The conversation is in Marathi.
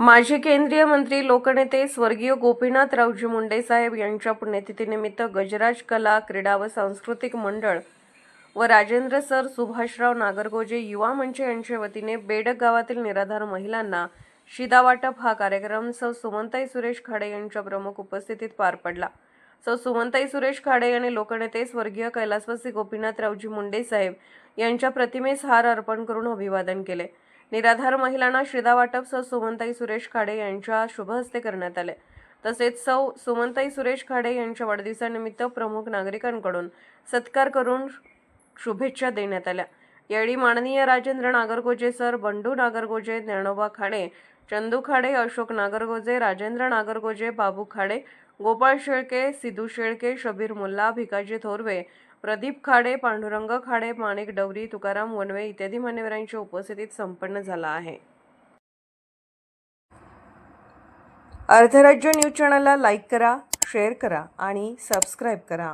माजी केंद्रीय मंत्री लोकनेते स्वर्गीय गोपीनाथरावजी मुंडे साहेब यांच्या पुण्यतिथीनिमित्त गजराज कला क्रीडा व सांस्कृतिक मंडळ व राजेंद्र सर सुभाषराव नागरगोजे युवा मंच यांच्या वतीने बेडक गावातील निराधार महिलांना शिदा वाटप हा कार्यक्रम सौ सुमंताई सुरेश खाडे यांच्या प्रमुख उपस्थितीत पार पडला. सौ सुमंताई सुरेश खाडे यांनी लोकनेते स्वर्गीय कैलासवासी गोपीनाथरावजी मुंडे साहेब यांच्या प्रतिमेस हार अर्पण करून अभिवादन केले. निराधार महिलांना श्रीदा वाटप सौ सुमनताई सुरेश खाडे यांच्या शुभ हस्ते करण्यात आले. तसेच सौ सुमनताई सुरेश खाडे यांच्या वाढदिवसानिमित्त प्रमुख नागरिकांकडून सत्कार करून शुभेच्छा देण्यात आल्या. यावेळी माननीय राजेंद्र नागरगोजे सर बंडू नागरगोजे ज्ञानोबा खाडे चंदू खाडे अशोक नागरगोजे राजेंद्र नागरगोजे बाबू खाडे गोपाळ शेळके सिद्धू शेळके शबीर मुल्ला भिकाजी थोरवे प्रदीप खाडे पांडुरंग खाडे माणिक डवरी तुकाराम वनवे इत्यादी मान्यवरांच्या उपस्थितीत संपन्न झाला आहे. अर्धराज्य न्यूज चॅनलला लाईक करा शेअर करा आणि सबस्क्राईब करा.